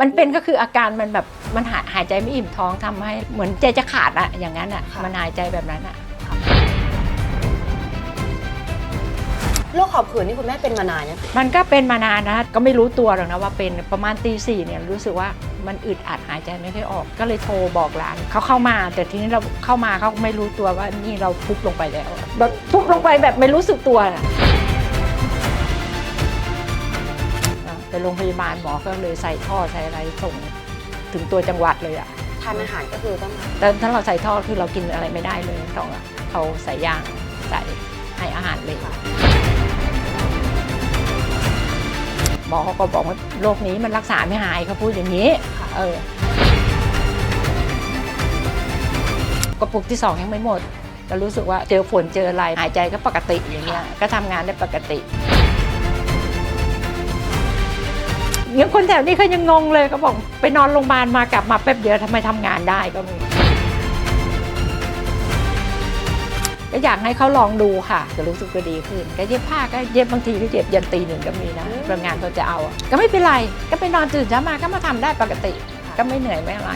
มันเป็นก็คืออาการมันแบบมันหายหายใจไม่อิ่มท้องทำให้เหมือนใจจะขาดอะอย่างนั้นอะค่ะมันหายใจแบบนั้นอะโรคหอบหืดนี่คุณแม่เป็นมานานยังมันก็เป็นมานานนะก็ไม่รู้ตัวหรอกนะว่าเป็นประมาณตีสี่เนี่ยรู้สึกว่ามันอึดอัดหายใจไม่ค่อยออก ก็เลยโทรบอกร้านเขาเข้ามา แต่ทีนี้เราเข้ามาเขาไม่รู้ตัวว่านี่เราฟุบลงไปแล้วแบบฟุบลงไปแบบไม่รู้สึกตัวน่ะ ไปโรงพยาบาลหมอก็เลยใส่ท่อใส่อะไรส่งถึงตัวจังหวัดเลยอะทานอาหารก็คือต้องแต่ถ้าเราใส่ท่อคือเรากินอะไรไม่ได้เลยต้องเอาใส่ยางใส่ให้อาหารเลยหมอเขาก็บอกว่าโรคนี้มันรักษาไม่หายเขาพูดอย่างนี้ค่ะเออกระปุกที่สองยังไม่หมดก็รู้สึกว่าเจอฝนเจออะไรหายใจก็ปกติอย่างเงี้ยก็ทำงานได้ปกติ ยังคนแถวนี้เขายังงงเลยเขาบอกไปนอนโรงพยาบาลมากลับมาแป๊บเดียวทำไมทำงานได้ก็มีก็อยากให้เขาลองดูค่ะจะรู้สึกก็ดีขึ้นก็เย็บผ้าก็เย็บบางทีก็เย็บยันตีหนึ่งก็มีนะโรงงานเขาจะเอาอะก็ไม่เป็นไรก็ไปนอนตื่นเช้ามาก็มาทำได้ปกติ ก็ไม่เหนื่อยไม่อะไร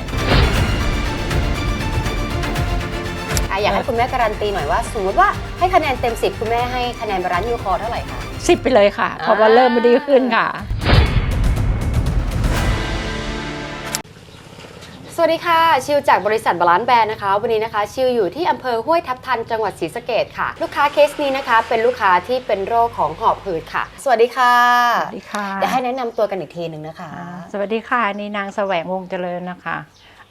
อะอยากให้คุณแม่การันตีหน่อยว่าสมมติว่าให้คะแนนเต็ม 10 คุณแม่ให้คะแนนบาลานซ์ยูคอร์เท่าไหร่คะ สิบไปเลยค่ะเพราะว่าเริ่มมาดีขึ้นค่ะ สวัสดีค่ะ ชิวจากบริษัทบาลานซ์แบรนด์นะคะ วันนี้นะคะ ชิวอยู่ที่อำเภอห้วยทับทันจังหวัดศรีสะเกดค่ะ ลูกค้าเคสนี้นะคะ เป็นลูกค้าที่เป็นโรคของหอบหืดค่ะ สวัสดีค่ะสวัสดีค่ะเดี๋ยวให้แนะนำตัวกันอีกทีหนึ่งนะคะอ่าสวัสดีค่ะนี่นางแสวงวงศ์เจริญนะคะ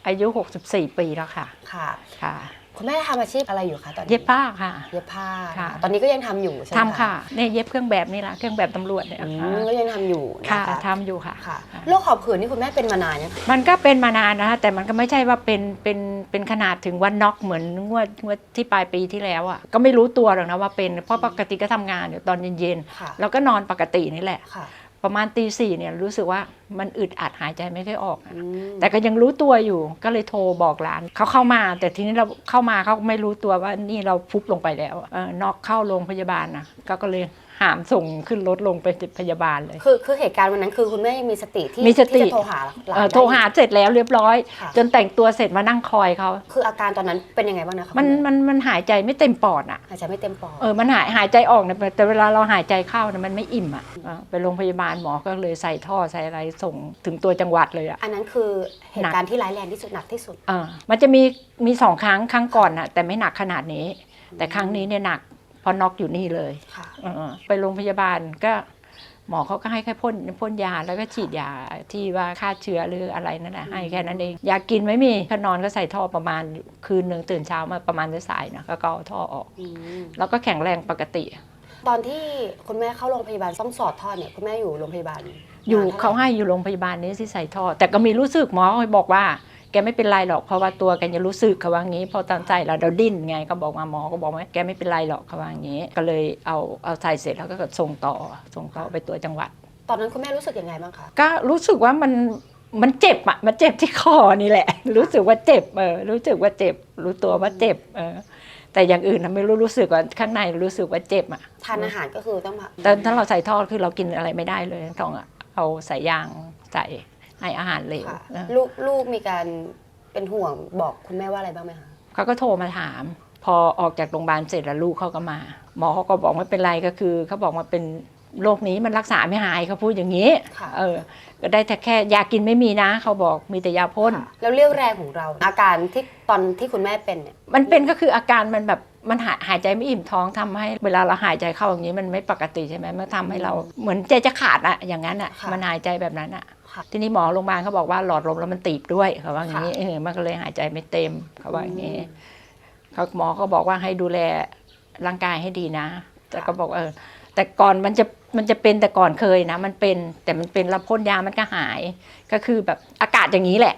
อายุ 64 ปีแล้วค่ะค่ะ ค่ะ คุณแม่ทำอาชีพอะไรอยู่คะตอนนี้เย็บผ้าค่ะ เย็บผ้าค่ะ ตอนนี้ก็ยังทำอยู่ใช่ไหมทำค่ะเนี่ยเย็บเครื่องแบบนี่แหละเครื่องแบบตำรวจเนี่ยอืค่ะมก็ยังทำอยู่นะค่ะคะทำอยู่ค่ะ ค่ะโรคหอบหืดนี่คุณแม่เป็นมานานยังคะมันก็เป็นมานานนะคะแต่มันก็ไม่ใช่ว่าเป็นเป็นเป็นขนาดถึงวันน็อกเหมือนงวดงวดที่ปลายปีที่แล้วอะก็ไม่รู้ตัวหรอกนะว่าเป็นเพราะปกติก็ทำงานอยู่ตอนเย็นค่ะๆแล้วก็นอนปกตินี่แหละ ค่ะ ประมาณตีสี่เนี่ยรู้สึกว่ามันอึดอัดหายใจไม่ค่อยออกอะอืมแต่ก็ยังรู้ตัวอยู่ก็เลยโทรบอกร้านเขาเข้ามา แต่ทีนี้เราเข้ามาเขาไม่รู้ตัวว่านี่เราฟุบลงไปแล้วเออนอกเข้าโรงพยาบาลนะก็ก็เลย หามส่งขึ้นรถลงไปพยาบาลเลย คือคือเหตุการณ์วันนั้นคือคุณแม่ยังมีสติที่มีสติที่จะโทรหาหลานเอ่อได้โทรหาเสร็จแล้วเรียบร้อยค่ะจนแต่งตัวเสร็จมานั่งคอยเขาคืออาการตอนนั้นเป็นยังไงบ้างนะคะมันคุณแมันมันหายใจไม่เต็มปอดอะหายใจไม่เต็มปอดเออมันหายหายใจออกเนี่ยแต่เวลาเราหายใจเข้าเนี่ยมันไม่อิ่มอะเออไปโรงพยาบาลหมอก็เลยใส่ท่อใส่อะไรส่งถึงตัวจังหวัดเลยอะอันนั้นคือเหตุการณ์ที่ร้ายแรงที่สุดหนักที่สุดเออมันจะมีมีสองครั้งครั้งก่อนน่ะแต่ไม่หนักขนาดนี้ แต่ครั้งนี้เนี่ยหนักเพอน็อกอยู่นี่เลยค่ะเออไปโรงพยาบาลก็หมอเขาก็ให้แค่พ่นพ่นยาแล้วก็ฉีดยาที่ว่าฆ่าเชื้อหรืออะไรนั่นแหละให้แค่นั้นเองยากินไม่มีก็นอนก็ใส่ท่อประมาณคืนหนึ่งตื่นเช้ามาประมาณสายๆนะก็ก็เอาท่อออกอืมแล้วก็แข็งแรงปกติ ตอนที่คุณแม่เข้าโรงพยาบาลต้องสอดท่อเนี่ยคุณแม่อยู่โรงพยาบาล อยู่นนท่เขาไหร่ให้อยู่โรงพยาบาลนี้ที่ใส่ท่อ แต่ก็มีรู้สึกหมอบอกว่า แกไม่เป็นไรหรอกเพราะว่าตัวแกยังรู้สึกเขาว่างี้พอตอนใส่เราเราดิ้นไงก็บอกมาหมอก็บอกว่าแกไม่เป็นไรหรอกเขาว่างี้ ก็เลยเอาเอาใส่เสร็จแล้วก็ส่งต่อส่งต่อไปตัวจังหวัด ตอนนั้นคุณแม่รู้สึกยังไงบ้างคะก็รู้สึกว่ามันมันเจ็บอะมันเจ็บที่คอนี่แหละ รู้สึกว่าเจ็บเออรู้สึกว่าเจ็บ รู้ตัวว่าเจ็บเออแต่อย่างอื่นน่ะไม่รู้รู้สึกว่าข้างในรู้สึกว่าเจ็บอะทานอาหารก็คือต้องแต่ถ้าเราใส่ท่อคือเรากินอะไรไม่ได้เลยต้องเอาใส่ยางใส่ ให้อาหารเหลวค่ะเออลูกลูกมีการเป็นห่วงบอกคุณแม่ว่าอะไรบ้างไหมคะเขาก็โทรมาถาม พอออกจากโรงพยาบาลเสร็จแล้วลูกเขาก็มา หมอเขาก็บอกไม่เป็นไรก็คือเขาบอกว่าเป็นโรคนี้มันรักษาไม่หายเขาพูดอย่างนี้ ค่ะเออ ก็ได้แต่แค่ยากินไม่มีนะ เขาบอกมีแต่ยาพ่น ค่ะแล้วเรี่ยวแรงของเรา อาการที่ตอนที่คุณแม่เป็นเนี่ยมันเป็นก็คืออาการมันแบบมันหายหายใจไม่อิ่มท้องทำให้เวลาเราหายใจเข้าอย่างนี้มันไม่ปกติใช่ไหมมันทำให้เราเหมือนใจจะขาดอะอย่างนั้นอะค่ะ มันหายใจแบบนั้นอะค่ะ ทีนี้หมอโรงพยาบาลเขาบอกว่าหลอดลมแล้วมันตีบด้วยเขาว่าอย่างนี้เออมันก็เลยหายใจไม่เต็มเขาว่าอย่างนี้เขาหมอก็บอกว่าให้ดูแลร่างกายให้ดีนะ แต่ก็บอกว่าเออแต่ก่อนมันจะมันจะเป็นแต่ก่อนเคยนะ มันเป็นแต่มันเป็นแล้วพ่นยามันก็หาย ก็คือแบบอากาศอย่างนี้แหละ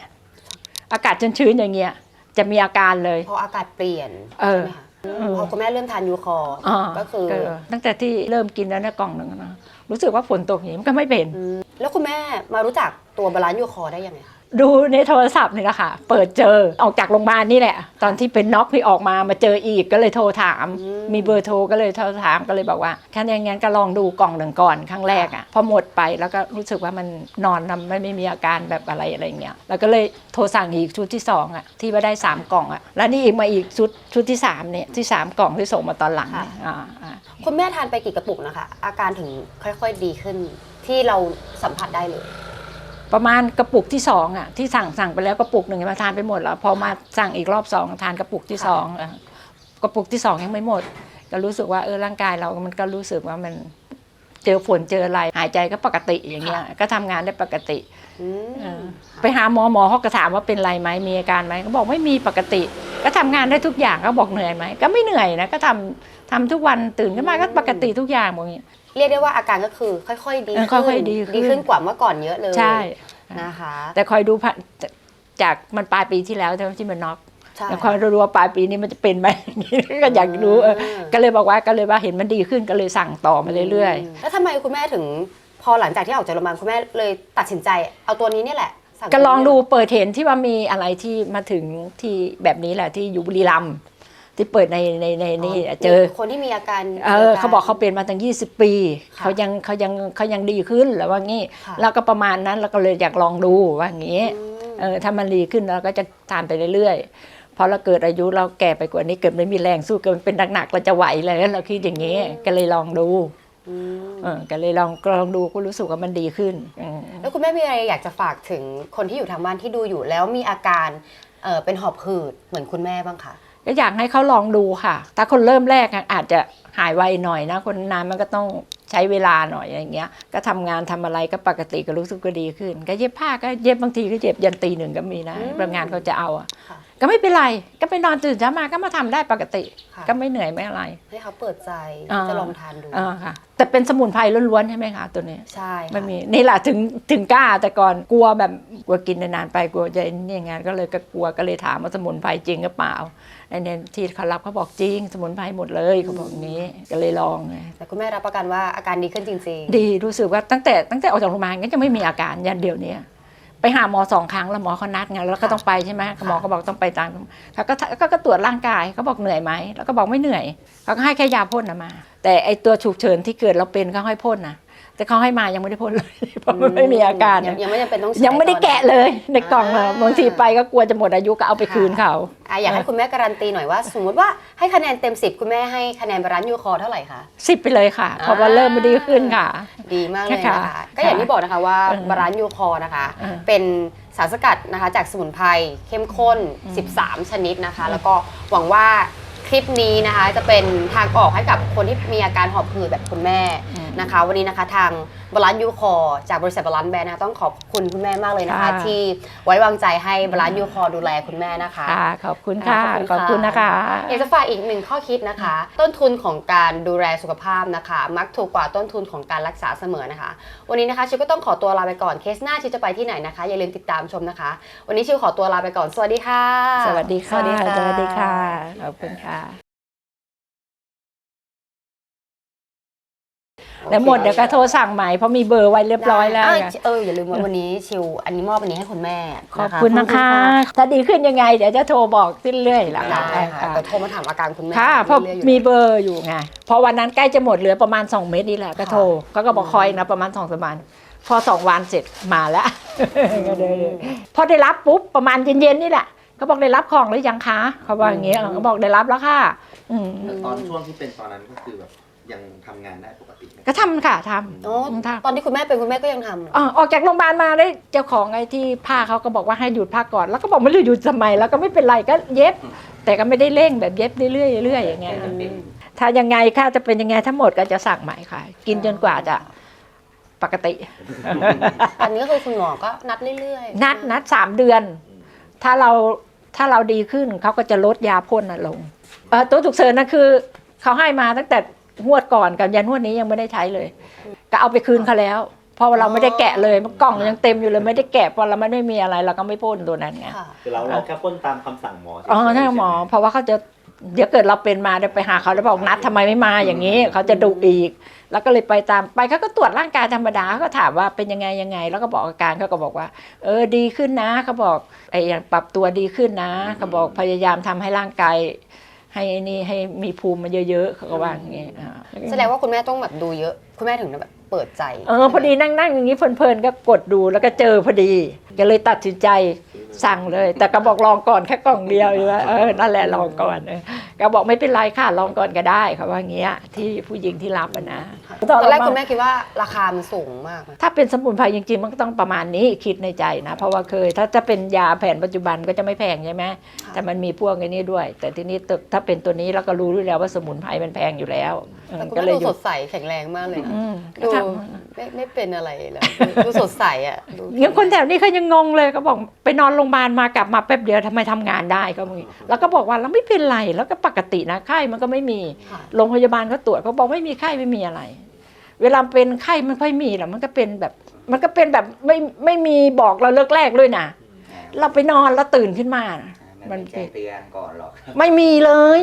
อากาศชื้นๆอย่างเงี้ย จะมีอาการเลยพออากาศเปลี่ยนเออใช่ไหมคะเออพอคุณแม่เริ่มทานยูคอร์อ่าก็คือ ตั้งแต่ที่เริ่มกินแล้วเนี่ยกล่องหนึ่งนะรู้สึกว่าฝนตกอย่างนี้มันก็ไม่เป็นอืม แล้วคุณแม่มารู้จักตัวบาลานซ์ยูคอร์ได้ยังไงคะ ดูในโทรศัพท์นี่แหละค่ะ เปิดเจอออกจากโรงพยาบาลนี่แหละ ตอนที่เป็นน็อกนี่ออกมามาเจออีกก็เลยโทรถาม อืม มีเบอร์โทรก็เลยโทรถามก็เลยบอกว่าแค่อย่างงั้นก็ลองดูกล่องหนึ่งก่อนครั้งแรกอะพอหมดไปแล้วก็รู้สึกว่ามันนอนมันไม่ไม่มีอาการแบบอะไรอะไรเงี้ยแล้วก็เลยโทรสั่งอีกชุดที่สองอะที่ว่าได้สามกล่องอะแล้วนี่อีกมาอีกชุดชุดที่สามเนี่ยที่สามกล่องที่ส่งมาตอนหลังเนี่ยอ่าอ่า คุณแม่ทานไปกี่กระปุกนะคะ อาการถึงค่อยๆดีขึ้น ที่เราสัมผัสได้เลย ประมาณกระปุกที่สองอะที่สั่งสั่งไปแล้วกระปุกหนึ่งมาทานไปหมดแล้วพอมาสั่งอีกรอบสองทานกระปุกที่ค่ะสองอะกระปุกที่สองยังไม่หมดก็รู้สึกว่าเออร่างกายเรามันก็รู้สึกว่ามันเจอฝนเจออะไรหายใจก็ปกติอย่างเงี้ยก็ทำงานได้ปกติอืมเออไปหาหมอหมอเขาก็ถามว่าเป็นไรไหมมีอาการไหมเขาบอกไม่มีปกติ ก็ทำงานได้ทุกอย่างก็บอกเหนื่อยไหมก็ไม่เหนื่อยนะก็ทำ ทำทุกวันตื่นขึ้นมาก็ปกติทุกอย่างบอกอย่างเงี้ยเรียกได้ว่าอาการก็คือค่อยๆดีเออขึ้นค่อยๆดีขึ้น ดีขึ้นกว่าเมื่อก่อนเยอะเลยใช่ นะคะ แต่คอยดูผ่านจากมันปลายปีที่แล้วใช่ไหมที่มันน็อกใช่แล้วคอยดูว่าปลายปีนี้มันจะเป็นไหม ก็อยากรู้เออก็เลยบอกว่าก็เลยว่าเห็นมันดีขึ้นก็เลยสั่งต่อมาเรื่อยๆ แล้วทำไมคุณแม่ถึงพอหลังจากที่ออกจากโรงพยาบาลคุณแม่เลยตัดสินใจ เอาตัวนี้เนี่ยแหละสั่ๆก็ลองดูเปิดเห็นที่ว่ามีอะไรที่มาถึงที่แบบนี้แหละที่อยู่บุรีรัมย์ ที่เปิดในในในนี่เจอคนที่มีอาการเออเขาบอกเขาเป็นมาตั้ง 20 ปีค่ะเขายังเขายังเขายังดีขึ้นแล้วว่างี้ค่ะแล้วก็ประมาณนั้นเราก็เลยอยากลองดูว่างี้อืมเออถ้ามันดีขึ้นเราก็จะทานไปเรื่อยๆพอเราเกิดอายุเราแก่ไปกว่านี้เกิดไม่มีแรงสู้เกิดเป็นหนักๆเราจะไหวเลยเราคิดอย่างนี้ก็เลยลองดูอืมเออก็เลยลองลองดูก็รู้สึกว่ามันดีขึ้นอืมแล้วคุณแม่มีอะไรอยากจะฝากถึงคนที่อยู่ทางบ้านที่ดูอยู่แล้วมีอาการเออเป็นหอบหืดเหมือนคุณแม่บ้างคะ ก็อยากให้เขาลองดูค่ะ ถ้าคนเริ่มแรกอะอาจจะหายไวหน่อยนะ คนนานมันก็ต้องใช้เวลาหน่อยอย่างเงี้ย ก็ทำงานทำอะไรก็ปกติก็รู้สึกก็ดีขึ้น ก็เย็บผ้าก็เย็บบางทีก็เย็บยันตีหนึ่งก็มีนะอืมบางงานเขาจะเอาอะค่ะ ก็ไม่เป็นไร ก็ไปนอนตื่นเช้ามาก็มาทำได้ปกติ ค่ะ ก็ไม่เหนื่อยไม่อะไร ให้เขาเปิดใจอ่าจะลองทานดู อ่าค่ะ แต่เป็นสมุนไพรล้วนๆใช่ไหมคะตัวนี้ ใช่ค่ะไม่มีนี่แหละถึงถึงกล้าแต่ก่อนกลัวแบบกลัวกินนานๆไปกลัวจะนี่อย่างงั้นก็เลยก็กลัวก็เลยถามว่าสมุนไพรจริงหรือเปล่าไอ้เนี่ยที่เขารับเขาบอกจริง สมุนไพรหมดเลยเขาบอกอย่างนี้ก็เลยลองไงแต่คุณแม่รับประกันว่าอาการดีขึ้นจริงดีรู้สึกว่าตั้งแต่ตั้งแต่ออกจากโรงพยาบาลก็จะไม่มีอาการยันเดียวเนี้ย ไปหาหมอสองครั้งแล้วหมอเขานัดไงแล้วก็ต้องไปใช่ไหมหมอก็บอกต้องไปตามเขาก็ก็ก็ตรวจร่างกายเขาบอกเหนื่อยไหมแล้วก็บอกไม่เหนื่อยเขาก็ให้แค่ยาพ่นนะมา แต่ไอตัวฉุกเฉินที่เกิดเราเป็นเขาให้พ่นนะ แต่เขาให้มายังไม่ได้พ่นเลยเพราะมันไม่มีอาการ ยันะงยังไม่จำเป็นต้องใช้ยังไม่ได้ตอนแกะเลยในกล่องอะอ่า บางทีไปก็กลัวจะหมดอายุก็เอาไปคืนเขา อะอยากให้คุณแม่การันตีหน่อยว่า สมมติว่าให้คะแนนเต็ม 10 คุณแม่ให้คะแนนบาลานซ์ยูคอร์เท่าไหร่คะ สิบไปเลยค่ะ เพราะว่าเริ่มมาดีขึ้นค่ะ ดีมากเลยนะคะค่ะก็อย่างที่บอกนะคะว่าเออบาลานซ์ยูคอร์นะคะ เออเป็นสารสกัดนะคะจากสมุนไพรเข้มข้น 13 ชนิดนะคะ แล้วก็หวังว่า คลิปนี้นะคะ จะเป็นทางออกให้กับคนที่มีอาการหอบหืดแบบคุณแม่อืมนะคะ วันนี้นะคะทางบาลานซ์ยูคอร์จากบริษัทบาลานซ์แบรนด์นะคะต้องขอบคุณคุณแม่มากเลยนะคะ ค่ะ ที่ไว้วางใจให้บาลานซ์ยูคอร์ดูแลคุณแม่นะคะ ค่ะขอบคุณค่ะ ขขออบบคุคุณณค่ะนะคะ อยากจะฝากอีกหนึ่งข้อคิดนะคะ ต้นทุนของการดูแลสุขภาพนะคะ มักถูกกว่าต้นทุนของการรักษาเสมอนะคะ วันนี้นะคะชิวก็ต้องขอตัวลาไปก่อนเคสหน้าชิวจะไปที่ไหนนะคะ อย่าลืมติดตามชมนะคะ วันนี้ชิวขอตัวลาไปก่อนสวัสดีค่ะ สวัสดีค่ะ สวัสดีค่ะสวัสดีค่ะขอบคุณค่ะ แล้วหมดเดี๋ยวก็โทรสั่งใหม่เพราะมีเบอร์ไว้เรียบร้อยแล้วได้ไงเอออย่าลืมว่าวันนี้ชิวอันนี้มอบอันนี้ให้คุณแม่ขอบคุณนะคะ ถ้าดีขึ้นยังไงเดี๋ยวจะโทรบอกเรื่อยๆหลังได้ค่ะแต่โทรมาถามอาการคุณแม่ค่ะเพราะเรื่อยๆอยู่มีเบอร์อยู่ไงพอวันนั้นใกล้จะหมดเหลือประมาณ 2 เม็ดนี่แหละก็โทรเขาก็บอกคอยนะประมาณ2องสามวันพอสองวันเสร็จมาแล้วก็เลยพอได้รับปุ๊บประมาณเย็นๆนี่แหละเขาบอกได้รับของหรือยังคะเขาบอกอย่างเงี้ยเขาบอกได้รับแล้วค่ะอืมแต่ตอนช่วงที่เป็นตอนนั้นก็คือแบบ ยังทำงานได้ปกติไหม ก็ทำค่ะทำโอ้ค่ะตอนที่คุณแม่เป็นคุณแม่ก็ยังทำเหรออ่าออกจากโรงพยาบาลมาได้เจ้าของไอ้ที่ผ้าเขาก็บอกว่าให้หยุดผ้าก่อน แล้วก็บอกไม่รู้หยุดทำไมแล้วก็ไม่เป็นไรก็เย็บแต่ก็ไม่ได้เร่งแบบเย็บเรื่อยๆเรื่อยๆอย่างเงี้ยเป็นเป็นถ้ายังไงค่าจะเป็นยังไงทั้งหมดก็จะสั่งใหม่ค่ะ กินจนกว่าจะปกติ อันนี้ก็คือคุณหมอก็นัดเรื่อยๆนัดนัดสามเดือน ถ้าเราถ้าเราดีขึ้นเขาก็จะลดยาพ่นน่ะลงเอ่อตัวฉุกเฉินนะคือเขาให้มาตั้งแต่ งวดก่อนกับยันงวดนี้ยังไม่ได้ใช้เลย ก็เอาไปคืนเขาแล้วเพราะว่าเราไม่ได้แกะเลยกล่องยังเต็มอยู่เลยไม่ได้แกะเพราะเราไม่ได้มีอะไรเราก็ไม่พ่นตัวนั้นไงค่ะคือเราเราแค่พ่นตามคำสั่งหมอเฉยๆอ๋อใช่หมอไหเพราะว่าเขาจะเดี๋ยวเกิดเราเป็นมาเดี๋ยวไปหาเขาแล้วบอกนัดทำไมไม่มาอย่างนี้เขาจะดุอีก แล้วก็เลยไปตามไปเขาก็ตรวจร่างกายธรรมดาเขาก็ถามว่าเป็นยังไงยังไง แล้วก็บอกอาการเขาก็บอกว่า เออดีขึ้นนะเขาบอกไอ้อย่างปรับตัวดีขึ้นนะเขาบอกพยายามทำให้ร่างกาย ให้นี่ให้มีภูมิมันเยอะๆเขาก็ว่าอย่างงี้อ่า แสดงว่าคุณแม่ต้องแบบดูเยอะ คุณแม่ถึงแบบเปิดใจเออพอดีนั่งนั่งอย่างนี้เพลินๆก็กดดูแล้วก็เจอพอดีก็เลยตัดสินใจสั่งเลย แต่ก็บอกลองก่อนแค่กล่องเดียวอยู่ว่าเออนั่นแหละลองก่อนเออ ก็บอกไม่เป็นไรค่ะลองก่อนก็ได้เขาว่าอย่างเงี้ยที่ผู้หญิงที่รับอะนะตอนแรกคุณแม่คิดว่าราคามันสูงมากไหมถ้าเป็นสมุนไพรจริงๆมันก็ต้องประมาณนี้คิดในใจนะ เพราะว่าเคย ถ้าจะเป็นยาแผนปัจจุบันก็จะไม่แพงใช่ไหมแต่มันมีพวกไอ้นี้ด้วย แต่ทีนี้ตึกถ้าเป็นตัวนี้เราก็รู้ด้วยแล้วว่าสมุนไพรมันแพงอยู่แล้วเออ แต่คุณก็แม่เลยดูหยุสดดใสแข็งแรงมากเลยนะอืมดูก็ทไม่ไม่เป็นอะไรเลยดูสดใสอะดูำยังคนแถวนี้เขายังงงเลยก็บอกไปนอนโรงพยาบาลมากลับมาแป๊บเดียวทำไมทำงานได้ก็มีแล้วก็บอกว่าเราไม่เป็นไรแล้วก็ปกตินะไข้มันก็ไม่มีค่ะโรงพยาบาลเขาตรวจเขาบอกไม่มีไข้ไม่มีอะไร เวลาเป็นไข้ไม่ค่อยมีหรอกมันก็เป็นแบบ มันก็เป็นแบบไม่ไม่มีบอกเราเลิกแรกด้วยนะเราไปนอนแล้วตื่นขึ้นมา มัมันนไม่แจ้งเตือนก่อนหรอกไม่มีเลย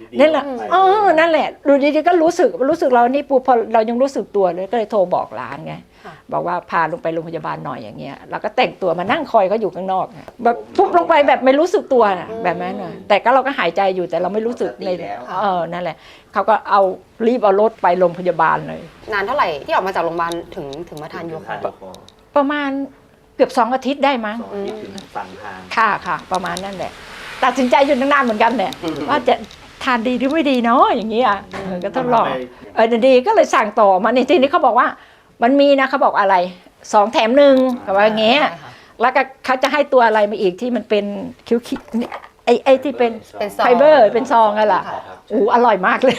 ดีๆนั่นแหละไปเออนั่นแหละ ดูดีๆก็รู้สึกรู้สึกเรานี่ปูพอเรายังรู้สึกตัวเลยก็เลยโทรบอกร้านไงค่ะบอกว่าพาลงไปโรงพยาบาลหน่อยอย่างเงี้ยเราก็แต่งตัวมานั่งคอยเขาอยู่ข้างนอกอะแบบปุ๊บลงไปแบบไม่รู้สึกตัวน่ะแบบนั้นน่ะแต่ก็เราก็หายใจอยู่แต่เราไม่รู้สึกในปกติแล้วเออนั่นแหละเขาก็เอารีบเอารถไปโรงพยาบาลเลย นานเท่าไหร่ที่ออกมาจากโรงพยาบาลถึงถึงมาทานยูทาคานยูคอประมาณเกือบสองอาทิตย์ได้มั้ง สองอาทิตย์ถึงสั่งทานค่ะค่ะ ประมาณนั่นแหละ ตัดสินใจอยู่ตั้งนานเหมือนกันเนี่ยว่าจะทานดีหรือไม่ดีเนาะอย่างเงี้ยเออก็ทดลองเออดีก็เลยสั่งต่อมาในทีนี้เขาบอกว่า มันมีนะเขาบอกอะไรสองแถมหนึ่งเขาว่าอย่างเงี้ยแล้วก็เขาจะให้ตัวอะไรมาอีกที่มันเป็นคิ้วๆนี่ไอ้ไอ้ที่เป็นเป็นซองไฟเบอร์เป็นซองอะล่ะค่ะอู้อร่อยมากเลย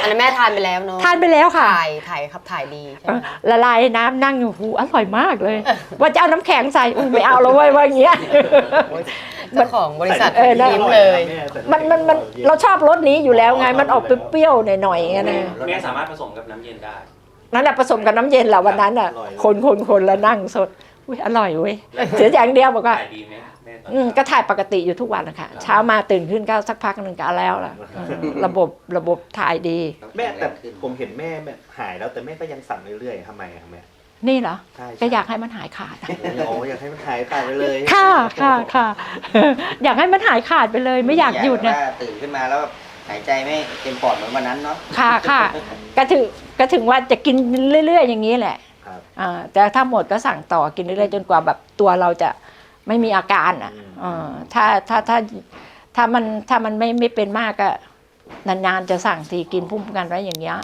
อันนั้นแม่ทานไปแล้วเนาะทานไปแล้วค่ะ ถ่ายถ่ายครับถ่ายดีใช่ไหมคะละลายในน้ำนั่งอยู่หูอร่อยมากเลย ว่าจะเอาน้ำแข็งใส่อุ้ยไม่เอาแล้วเว้ยว่าอย่างเงี้ย โอ้ยเจ้าของบริษัทเออได้ ยิ้มเลย มันมันมันเราชอบรสนี้อยู่แล้วไงมันออกเปรี้ยวๆหน่อยๆไงนะแม่สามารถผสมกับน้ำเย็นได้ นั่นแหละผสมกับน้ำเย็นแหละวันนั้นอะ คนคนคนแล้วนั่งสดอุ้ยอร่อยเว้ยเสียอย่างเดียวบอกว่า ขายดีไหมแม่ต อนอืมก็ถ่ายปกติอยู่ทุกวันนะคะเช้ามาตื่นขึ้นก็สักพักหนึ่งก็เอาแล้วล่ะเออระบบระบบถ่ายดี แม่แต่ผมเห็นแม่แบบหายแล้วแต่แม่ก็ยังสั่งเรื่อยๆทำไมครับแม่ นี่เหรอใช่ ก็อยากให้มันหายขาดอะโอ้อยากให้มันหายขาดไปเลยค่ะค่ะค่ะ อยากให้มันหายขาดไปเลย ไม่อยากหยุดนะว่าตื่นขึ้นมาแล้วแบบหายใจไม่เต็มปอดเหมือนวันนั้นเนาะ ค่ะค่ะก็ถึงก็ถึงว่าจะกินเรื่อย ๆ อย่างนี้แหละครับ อ่าแต่ถ้าหมดก็สั่งต่อกินเรื่อยๆจนกว่าแบบตัวเราจะ ไม่มีอาการอะอืมเออถ้าถ้าถ้าถ้ามันถ้ามันไม่ไม่เป็นมากก็นานๆจะสั่งทีกินพุ่มกันไว้อย่างเงี้ย